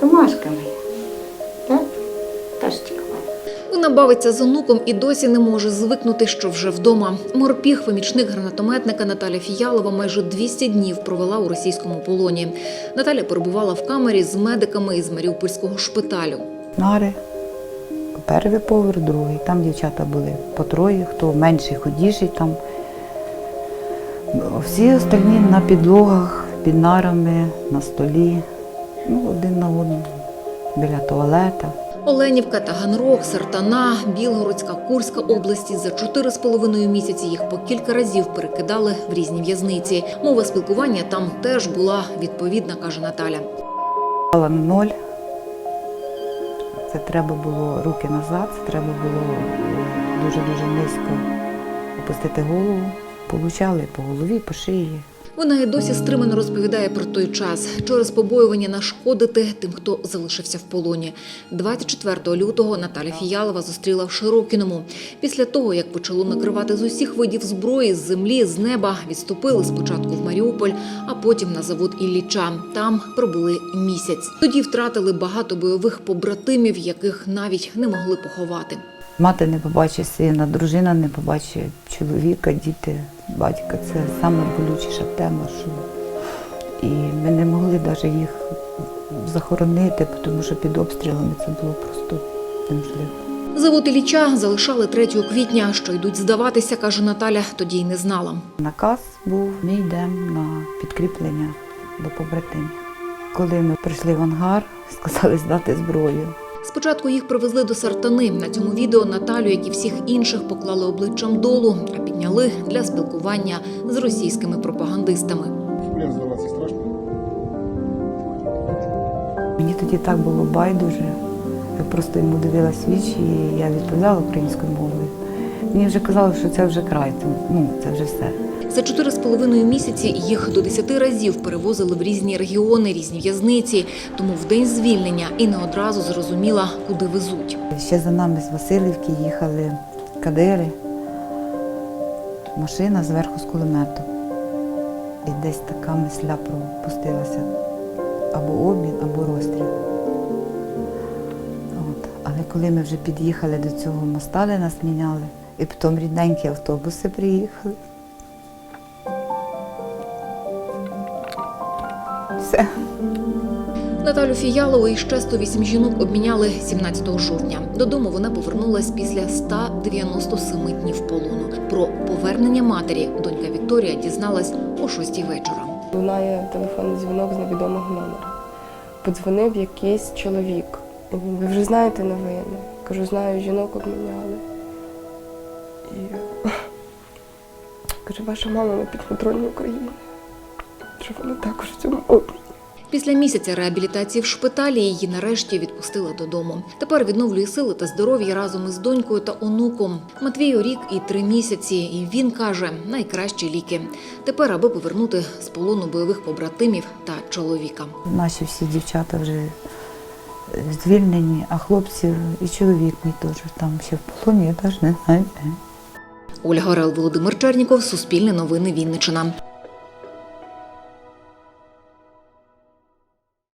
Камашка моя. Так? Ташечка моя. Вона бавиться з онуком і досі не може звикнути, що вже вдома. Морпіг, помічник гранатометника Наталя Фіялова, майже 200 днів провела у російському полоні. Наталя перебувала в камері з медиками із Маріупольського шпиталю. Нари, перший поверх, другий. Там дівчата були по троє, хто менший, худіший там. Всі остальні на підлогах, під нарами, на столі, ну, один на одному, біля туалета. Оленівка, Таганрог, Сартана, Білгородська, Курська області за чотири з половиною місяці їх по кілька разів перекидали в різні в'язниці. Мова спілкування там теж була відповідна, каже Наталя. На ноль. Це треба було руки назад, це треба було дуже-дуже низько опустити голову. Получали по голові, по шиї. Вона і досі стримано розповідає про той час через побоювання нашкодити тим, хто залишився в полоні. 24 лютого Наталя Фіялова зустріла в Широкіному. Після того, як почало накривати з усіх видів зброї, з землі, з неба, відступили спочатку в Маріуполь, а потім на завод Ілліча. Там пробули місяць. Тоді втратили багато бойових побратимів, яких навіть не могли поховати. Мати не побачить сина, дружина не побачить чоловіка, діти, батька. Це саме болючіша тема. Що... І ми не могли навіть їх захоронити, тому що під обстрілами це було просто неможливо. Завод Ілліча залишали 3 квітня. Що йдуть здаватися, каже Наталя, тоді й не знала. Наказ був, ми йдемо на підкріплення до побратимів. Коли ми прийшли в ангар, сказали здати зброю. Спочатку їх привезли до Сартани. На цьому відео Наталю, як і всіх інших, поклали обличчям долу, а підняли для спілкування з російськими пропагандистами. Плен страшно? Мені тоді так було байдуже. Я просто йому дивилась вічі, і я відповідала українською мовою. Мені вже казали, що це вже край, ну, це вже все. За чотири з половиною місяці їх до десяти разів перевозили в різні регіони, різні в'язниці. Тому в день звільнення і не одразу зрозуміла, куди везуть. Ще за нами з Васильівки їхали кадири, машина зверху з кулемету. І десь така мисля пропустилася. Або обмін, або розстріл. От. Але коли ми вже під'їхали до цього моста, де нас міняли, і потім рідненькі автобуси приїхали. Все. Наталю Фіялову і ще 108 жінок обміняли 17 жовтня. Додому вона повернулась після 197 днів полону. Про повернення матері донька Вікторія дізналась о 6 вечора. Лунає телефонний дзвінок з невідомого номера. Подзвонив якийсь чоловік. Ви вже знаєте новини? Кажу, знаю, жінок обміняли. І каже, ваша мама на підконтрольній Україні. Що вона також в цьому. Після місяця реабілітації в шпиталі її нарешті відпустили додому. Тепер відновлює сили та здоров'я разом із донькою та онуком. Матвію рік і три місяці, і він каже найкращі ліки. Тепер, аби повернути з полону бойових побратимів та чоловіка. Наші всі дівчата вже звільнені, а хлопці і чоловік мій теж там ще в полоні, я теж не знаю. Ольга Орел, Володимир Черніков, Суспільне новини Вінниччина.